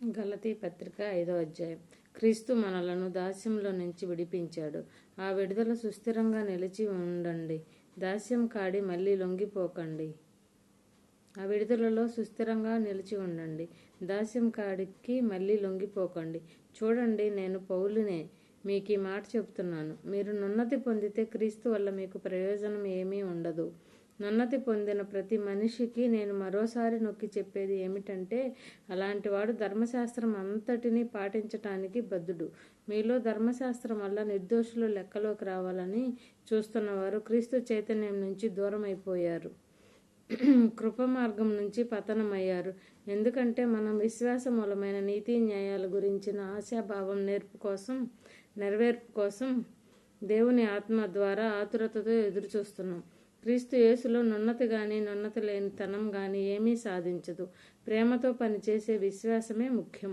గలతీ పత్రిక ఐదో అధ్యాయం. క్రీస్తు మనలను దాస్యంలో నుంచి విడిపించాడు. ఆ విడుదల సుస్థిరంగా నిలిచి ఉండండి. దాస్యం కాడి మళ్ళీ లొంగిపోకండి. ఆ విడుదలలో సుస్థిరంగా నిలిచి ఉండండి. దాస్యం కాడికి మళ్ళీ లొంగిపోకండి. చూడండి నేను పౌలునే. మీకు ఈ మాట చెప్తున్నాను. మీరు నున్నతి పొందితే క్రీస్తు వల్ల మీకు ప్రయోజనం ఏమీ ఉండదు. నన్నతి పొందిన ప్రతి మనిషికి నేను మరోసారి నొక్కి చెప్పేది ఏమిటంటే అలాంటివాడు ధర్మశాస్త్రం అంతటినీ పాటించటానికి బద్దుడు మీలో ధర్మశాస్త్రం వల్ల నిర్దోషులు లెక్కలోకి రావాలని చూస్తున్నవారు క్రీస్తు చైతన్యం నుంచి దూరం అయిపోయారు కృప మార్గం నుంచి పతనమయ్యారు. ఎందుకంటే మనం విశ్వాస మూలమైన నీతి న్యాయాల గురించిన ఆశాభావం నేర్పు కోసం నెరవేర్పు కోసం దేవుని ఆత్మ ద్వారా ఆతురతతో ఎదురుచూస్తున్నాం. క్రీస్తు యేసులో నున్నతి కానీ నున్నతి లేని తనం కానీ ఏమీ సాధించదు. ప్రేమతో పనిచేసే విశ్వాసమే ముఖ్యం.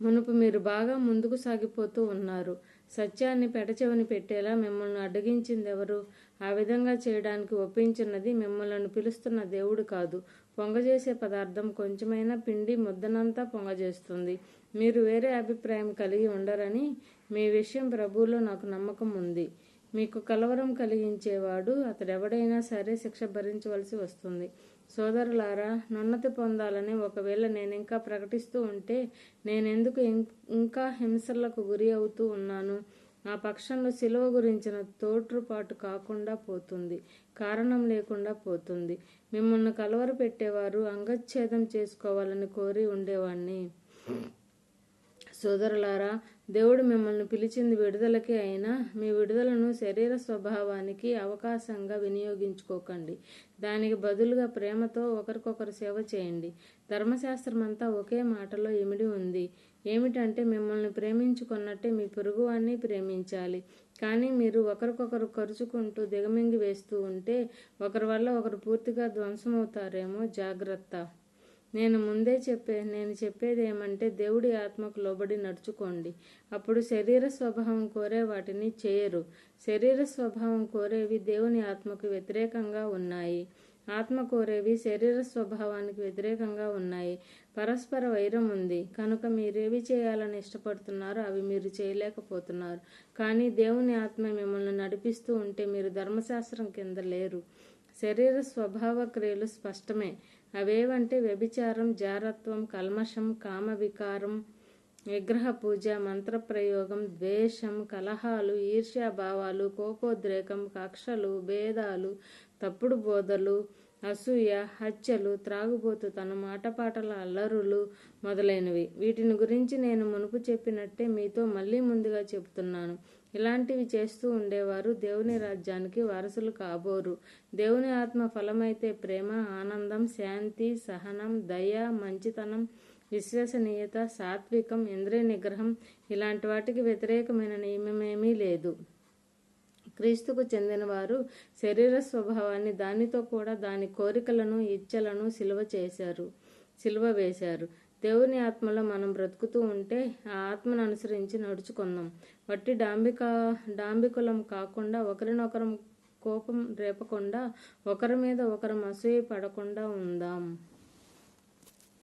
మునుపు మీరు బాగా ముందుకు సాగిపోతూ ఉన్నారు. సత్యాన్ని పెడచెవిని పెట్టేలా మిమ్మల్ని అడ్డగించింది ఎవరు ఆ విధంగా చేయడానికి ఒప్పించినది మిమ్మల్ని పిలుస్తున్న దేవుడు కాదు. పొంగజేసే పదార్థం కొంచెమైనా పిండి ముద్దనంతా పొంగజేస్తుంది. మీరు వేరే అభిప్రాయం కలిగి ఉండరని మీ విషయం ప్రభువులో నాకు నమ్మకం ఉంది. మీకు కలవరం కలిగించేవాడు అతడెవడైనా సరే శిక్ష భరించవలసి వస్తుంది. సోదరులారా నున్నతి పొందాలని ఒకవేళ నేను ఇంకా ప్రకటిస్తూ ఉంటే నేనెందుకు ఇంకా హింసలకు గురి అవుతూ ఉన్నాను? ఆ పక్షంలో సిలువ గురించిన తోట్రుపాటు కాకుండా పోతుంది కారణం లేకుండా పోతుంది. మిమ్మల్ని కలవర పెట్టేవారు అంగచ్ఛేదం చేసుకోవాలని కోరి ఉండేవాణ్ణి. సోదరులారా దేవుడు మిమ్మల్ని పిలిచింది విడుదలకే అయినా మీ విడుదలను శరీర స్వభావానికి అవకాశంగా వినియోగించుకోకండి. దానికి బదులుగా ప్రేమతో ఒకరికొకరు సేవ చేయండి. ధర్మశాస్త్రం అంతా ఒకే మాటలో ఇమిడి ఉంది. ఏమిటంటే మిమ్మల్ని ప్రేమించుకున్నట్టే మీ పొరుగువాన్ని ప్రేమించాలి. కానీ మీరు ఒకరికొకరు ఖర్చుకుంటూ దిగమింగి వేస్తూ ఉంటే ఒకరి వల్ల ఒకరు పూర్తిగా ధ్వంసమవుతారేమో జాగ్రత్త. నేను ముందే చెప్పే నేను చెప్పేది ఏమంటే దేవుడి ఆత్మకు లోబడి నడుచుకోండి. అప్పుడు శరీర స్వభావం కోరే వాటిని చేయరు. శరీర స్వభావం కోరేవి దేవుని ఆత్మకు వ్యతిరేకంగా ఉన్నాయి. ఆత్మ కోరేవి శరీర స్వభావానికి వ్యతిరేకంగా ఉన్నాయి. పరస్పర వైరం ఉంది. కనుక మీరేవి చేయాలని ఇష్టపడుతున్నారో అవి మీరు చేయలేకపోతున్నారు. కానీ దేవుని ఆత్మ మిమ్మల్ని నడిపిస్తూ ఉంటే మీరు ధర్మశాస్త్రం కింద లేరు. శరీర స్వభావ క్రియలు స్పష్టమే. అవేవంటే వ్యభిచారం జారత్వం కల్మషం కామ వికారం విగ్రహ పూజ మంత్రప్రయోగం ద్వేషం కలహాలు ఈర్ష్యాభావాలు కోపోద్రేకం కక్షలు భేదాలు తప్పుడు బోధలు అసూయ హత్యలు త్రాగుబోతుతనం ఆటపాటల అల్లరులు మొదలైనవి. వీటిని గురించి నేను మునుపు చెప్పినట్టే మీతో మళ్ళీ ముందుగా చెబుతున్నాను. ఇలాంటివి చేస్తూ ఉండేవారు దేవుని రాజ్యానికి వారసులు కాబోరు. దేవుని ఆత్మ ఫలమైతే ప్రేమ ఆనందం శాంతి సహనం దయ మంచితనం విశ్వసనీయత సాత్వికం ఇంద్రియ నిగ్రహం ఇలాంటి వాటికి వ్యతిరేకమైన నియమమేమీ లేదు. క్రీస్తుకు చెందినవారు శరీర స్వభావాన్ని దానితో కూడా దాని కోరికలను ఇచ్చలను సిలువ చేశారు సిలువ వేశారు. దేవుని ఆత్మలో మనం బ్రతుకుతూ ఉంటే ఆ ఆత్మను అనుసరించి నడుచుకుందాం. వట్టి డాంబిక డాంబికులం కాకుండా ఒకరినొకరం కోపం రేపకుండా ఒకరి మీద ఒకరం అసూయ పడకుండా ఉందాం.